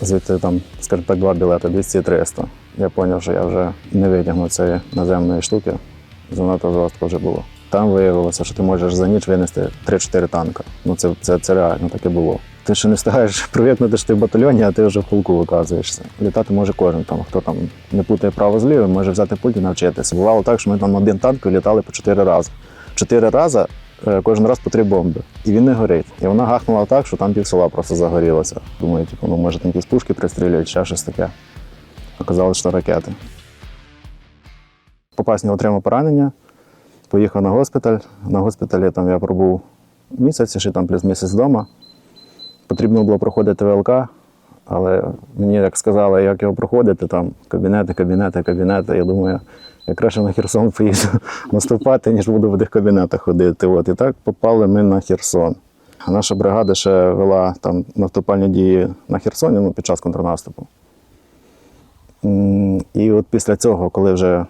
звідти там, скажімо так, два білети 200-300. Я зрозумів, що я вже не витягну цієї наземної штуки. Занадто жорстко вже було. Там виявилося, що ти можеш за ніч винести 3-4 танка. Ну це, це, це реально таке було. Ти ще не встигаєш привикнути, що ти в батальйоні, а ти вже в полку виказуєшся. Літати може кожен, там, хто там не путає право з лівим, може взяти пульт і навчитися. Бувало так, що ми там один танк літали по 4 рази. Чотири рази кожен раз по три бомби. І він не горить. І вона гахнула так, що там пів села просто загорілося. Думаю, типу, ну може там якісь пушки пристрілюють, ще щось таке. Оказалось, що ракети. Попасні отримав поранення, поїхав на госпіталь. На госпіталі там я пробув місяць, ще там плюс місяць вдома. Потрібно було проходити ВЛК, але мені як сказали, як його проходити, там кабінети, кабінети, кабінети. Я думаю, я краще на Херсон поїду наступати, ніж буду в тих кабінетах ходити. От. І так попали ми на Херсон. Наша бригада ще вела там наступальні дії на Херсоні ну, під час контрнаступу. І от після цього, коли вже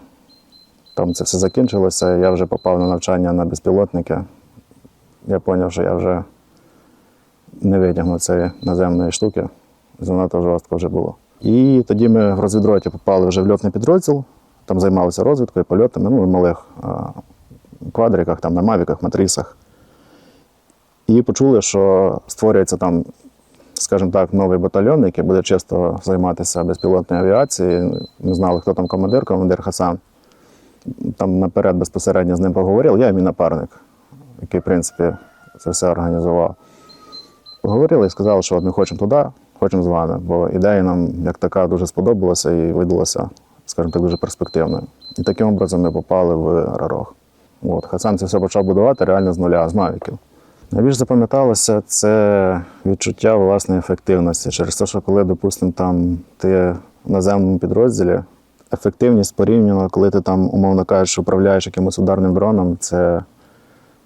там це все закінчилося, я вже попав на навчання на безпілотники. Я зрозумів, що я вже не витягну цієї наземної штуки. Занадто жорстко вже було. І тоді ми в розвідроті попали вже в льотний підрозділ, там займалися розвідкою, польотами, ну, в малих квадриках, там, на мавіках, матрісах. І почули, що створюється там, скажімо так, новий батальйон, який буде чисто займатися безпілотною авіацією. Ми знали, хто там командир, командир Хасан. Там наперед безпосередньо з ним поговорив, я і мій напарник, який, в принципі, це все організував. Поговорили і сказали, що от ми хочемо туди, хочемо з вами, бо ідея нам як така дуже сподобалася і видалася, скажімо так, дуже перспективною. І таким образом ми попали в Рарох. От, Хасан це все почав будувати реально з нуля, з мавіків. Найбільш запам'яталося це відчуття власної ефективності. Через те, що коли, допустимо, там ти в наземному підрозділі, ефективність порівняно, коли ти там, умовно кажучи, управляєш якимось ударним дроном, це,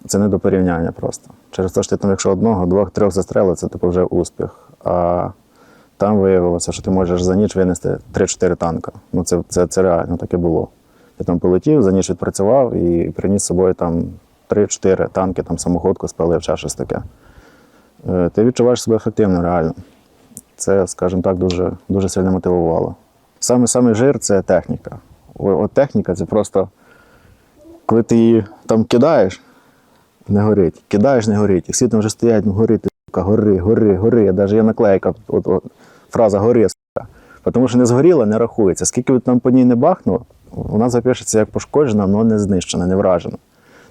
це не до порівняння просто. Через те, що ти там, якщо одного, двох, трьох застрелив, це типу вже успіх. А там виявилося, що ти можеш за ніч винести 3-4 танка. Ну це, це, це реально таке було. Я там полетів, за ніч відпрацював і приніс з собою там 3-4 танки, там самоходку спалив, ще щось таке. Е, Ти відчуваєш себе ефективно, реально. Це, скажімо так, дуже, дуже сильно мотивувало. Саме саме жир це техніка. От техніка це просто, коли ти її там кидаєш, не горить. Кидаєш, не горить. І всі там вже стоять, ну горить, гори, гори, гори. Навіть є наклейка, от, от, фраза гори. Тому що не згоріла, не рахується. Скільки б там по ній не бахнуло, вона запишеться як пошкоджена, але не знищена, не вражена.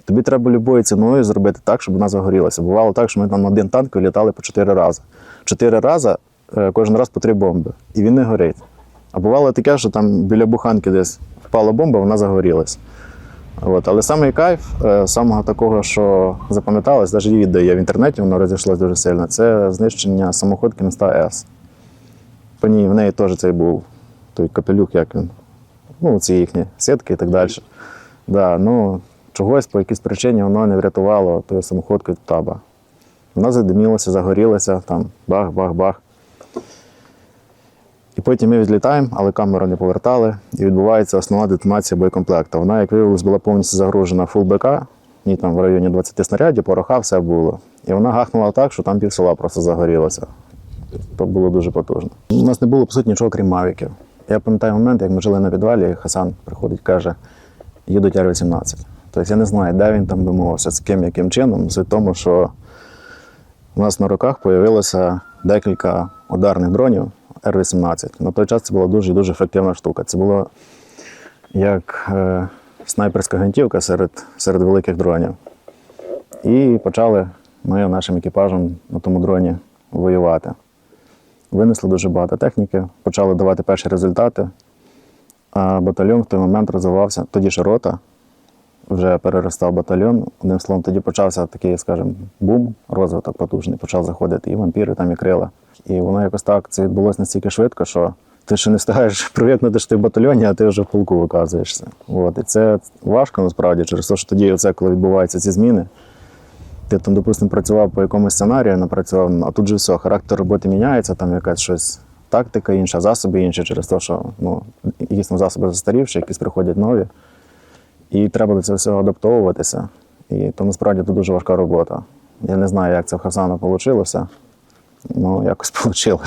Тобі треба любою ціною зробити так, щоб вона загорілася. Бувало так, що ми там один танк літали по чотири рази. Чотири рази, е, кожен раз по три бомби. І він не горить. А бувало таке, що там біля буханки десь впала бомба, вона загорілась. От. Але самий кайф, е, самого такого, що запам'яталось, навіть відео є в інтернеті, воно розійшлося дуже сильно, це знищення самоходки міста С. По ній в неї теж цей був той капелюх, як він. Ну, ці їхні сітки і так далі. Да, ну, чогось по якійсь причині воно не врятувало тою самоходкою таба. Вона задимілася, загорілася, там бах-бах-бах. І потім ми відлітаємо, але камеру не повертали, і відбувається основна детонація боєкомплекту. Вона, як виявилось, була повністю загружена фул БК, і там в районі 20 снарядів, пороха, все було. І вона гахнула так, що там пів села просто загорілося. То було дуже потужно. У нас не було, по суті, нічого крім мавіків. Я пам'ятаю момент, як ми жили на підвалі, Хасан приходить каже, їдуть Р-18. Тобто я не знаю, де він там домовився, з ким, яким чином. В тому, що у нас на руках з'явилося декілька ударних дронів Р-18. На той час це була дуже дуже ефективна штука. Це було як е, снайперська гвинтівка серед, серед великих дронів. І почали ми нашим екіпажем на тому дроні воювати. Винесли дуже багато техніки, почали давати перші результати. А батальйон в той момент розвивався, тоді ж рота, вже переростав батальйон. Одним словом, тоді почався такий, скажімо, бум, розвиток потужний, почав заходити і вампіри, там і крила. І воно якось так це відбулося настільки швидко, що ти ще не встигаєш привикнути, що ти в батальйоні, а ти вже в полку виказуєшся. От. І це важко насправді, через те, що тоді, оце, коли відбуваються ці зміни, ти там, допустимо, працював по якомусь сценарію, напрацював, а тут же все, характер роботи міняється, там якась щось, тактика інша, засоби інші, через те, що ну, там засоби застарівші, якісь приходять нові. І треба до цього всього адаптовуватися. І то насправді це дуже важка робота. Я не знаю, як це в Хасана вийшло. Ну, якось вийшло.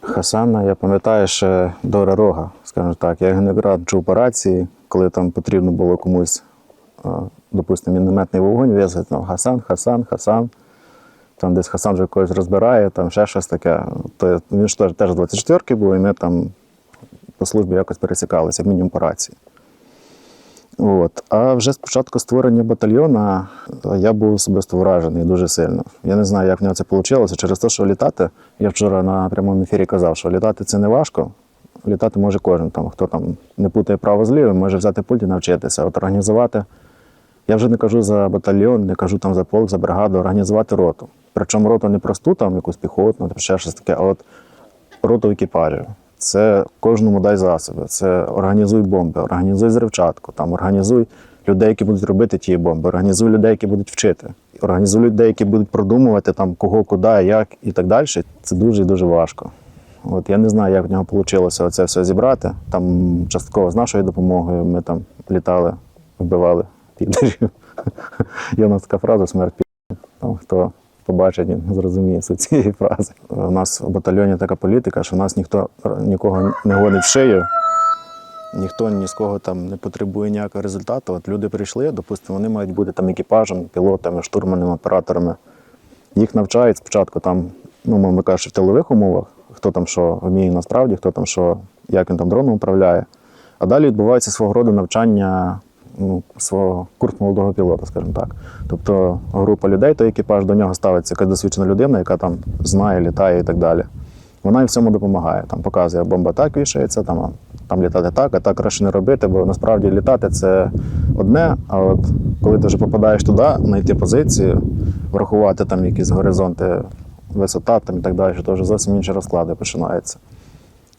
Хасана, я пам'ятаю ще до Рога, скажімо так. Я генерат чув по рації, коли там потрібно було комусь, допустимо, мінометний вогонь в'язати, там Хасан, Хасан, Хасан. Там десь Хасан вже когось розбирає, там ще щось таке. То він ж теж, з 24-ки був, і ми там по службі якось пересікалися, мінімум по рації. От. А вже з початку створення батальйона е, я був особисто вражений дуже сильно. Я не знаю, як в нього це вийшло. Через те, що літати, я вчора на прямому ефірі казав, що літати це не важко. Літати може кожен, там, хто там не плутає право з може взяти пульт і навчитися. От організувати. Я вже не кажу за батальйон, не кажу там за полк, за бригаду, організувати роту. Причому роту не просту, там якусь піхотну, ще щось таке, а от роту екіпажів. Це кожному дай засоби. Це організуй бомби, організуй зривчатку, там організуй людей, які будуть робити ті бомби, організуй людей, які будуть вчити, організуй людей, які будуть продумувати там кого, куди, як і так далі. Це дуже і дуже важко. От я не знаю, як в нього вийшло це все зібрати. Там частково з нашою допомогою ми там літали, вбивали підерів. Є у нас така фраза смерть підерів». Там хто побачить, він зрозуміє суть цієї фрази. У нас в батальйоні така політика, що нас ніхто нікого не гонить в шию. Ніхто ні з кого там не потребує ніякого результату. От люди прийшли, допустимо, вони мають бути там екіпажем, пілотами, штурманами, операторами. Їх навчають спочатку там, ну, мовно кажучи, в тилових умовах, хто там що вміє насправді, хто там що, як він там дроном управляє. А далі відбувається свого роду навчання ну, свого курс молодого пілота, скажімо так. Тобто група людей, той екіпаж, до нього ставиться якась досвідчена людина, яка там знає, літає і так далі. Вона їм в цьому допомагає. Там показує, бомба так вішається, там, там літати так, а так краще не робити, бо насправді літати це одне. А от коли ти вже попадаєш туди, знайти позицію, врахувати там якісь горизонти, висота там і так далі, то вже зовсім інші розклади починаються.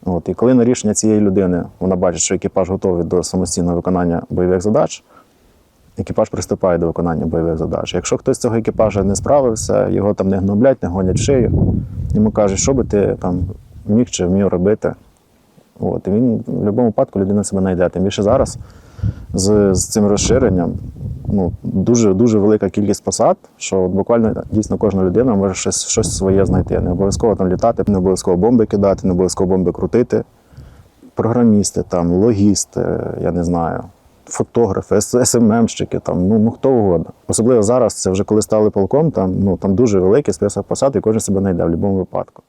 От, і коли на рішення цієї людини вона бачить, що екіпаж готовий до самостійного виконання бойових задач, екіпаж приступає до виконання бойових задач. Якщо хтось з цього екіпажа не справився, його там не гноблять, не гонять шию, йому кажуть, що би ти там міг чи вмів робити. От, і він в будь-якому випадку людина себе знайде. Тим більше зараз з, з цим розширенням ну, дуже, дуже велика кількість посад, що буквально дійсно кожна людина може щось, щось своє знайти. Не обов'язково там літати, не обов'язково бомби кидати, не обов'язково бомби крутити. Програмісти, там, логісти, я не знаю, фотографи, СММщики, там, ну, ну хто угодно. Особливо зараз, це вже коли стали полком, там, ну, там дуже великий список посад, і кожен себе знайде в будь-якому випадку.